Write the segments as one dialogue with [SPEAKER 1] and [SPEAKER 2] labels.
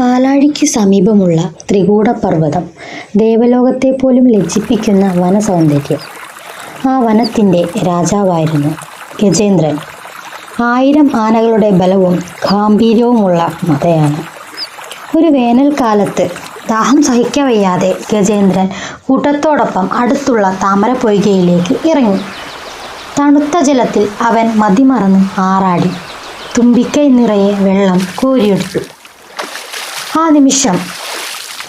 [SPEAKER 1] പാലാഴിക്ക് സമീപമുള്ള ത്രികൂടപർവതം ദേവലോകത്തെ പോലും ലജ്ജിപ്പിക്കുന്ന വനസൗന്ദര്യം. ആ വനത്തിന്റെ രാജാവായിരുന്നു ഗജേന്ദ്രൻ. ആയിരം ആനകളുടെ ബലവും ഗാംഭീര്യവുമുള്ള മതയാണ്. ഒരു വേനൽക്കാലത്ത് ദാഹം സഹിക്കവയ്യാതെ ഗജേന്ദ്രൻ കൂട്ടത്തോടൊപ്പം അടുത്തുള്ള താമരപ്പൊയ്കയിലേക്ക് ഇറങ്ങി. തണുത്ത ജലത്തിൽ അവൻ മതിമറന്ന് ആറാടി. തുമ്പിക്കൈ നിറയെ വെള്ളം കോരിയെടുത്തു. ആ നിമിഷം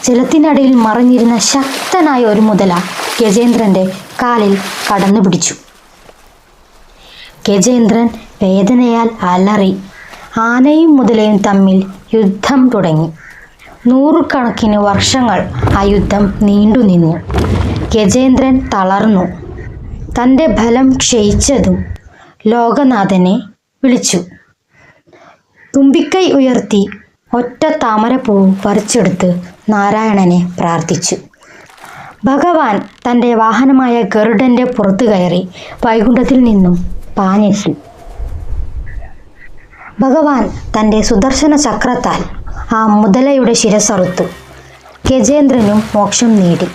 [SPEAKER 1] ജലത്തിനടിയിൽ മറിഞ്ഞിരുന്ന ശക്തനായ ഒരു മുതല ഗജേന്ദ്രന്റെ കാലിൽ കടന്നു പിടിച്ചു. ഗജേന്ദ്രൻ വേദനയാൽ അലറി ആനയും മുതലയും തമ്മിൽ യുദ്ധം തുടങ്ങി. നൂറുകണക്കിന് വർഷങ്ങൾ ആ യുദ്ധം നീണ്ടുനിന്നു ഗജേന്ദ്രൻ തളർന്നു. തന്റെ ബലം ക്ഷയിച്ചതും ലോകനാഥനെ വിളിച്ചു. തുമ്പിക്കൈ ഉയർത്തി ഒറ്റ താമരപ്പൂ പറിച്ചെടുത്ത് നാരായണനെ പ്രാർത്ഥിച്ചു. ഭഗവാൻ തന്റെ വാഹനമായ ഗരുഡന്റെ പുറത്തു കയറി വൈകുണ്ഠത്തിൽ നിന്നും പാഞ്ഞെത്തി. ഭഗവാൻ തന്റെ സുദർശന ചക്രത്താൽ ആ മുതലയുടെ ശിരസറുത്തു ഗജേന്ദ്രനും മോക്ഷം നേടി.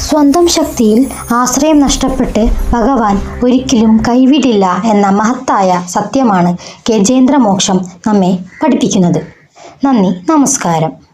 [SPEAKER 1] സ്വന്തം ശക്തിയിൽ ആശ്രയം നഷ്ടപ്പെട്ട് ഭഗവാൻ ഒരിക്കലും കൈവിടില്ല എന്ന മഹത്തായ സത്യമാണ് ഗജേന്ദ്ര മോക്ഷം നമ്മെ പഠിപ്പിക്കുന്നത്. നന്ദി. നമസ്കാരം.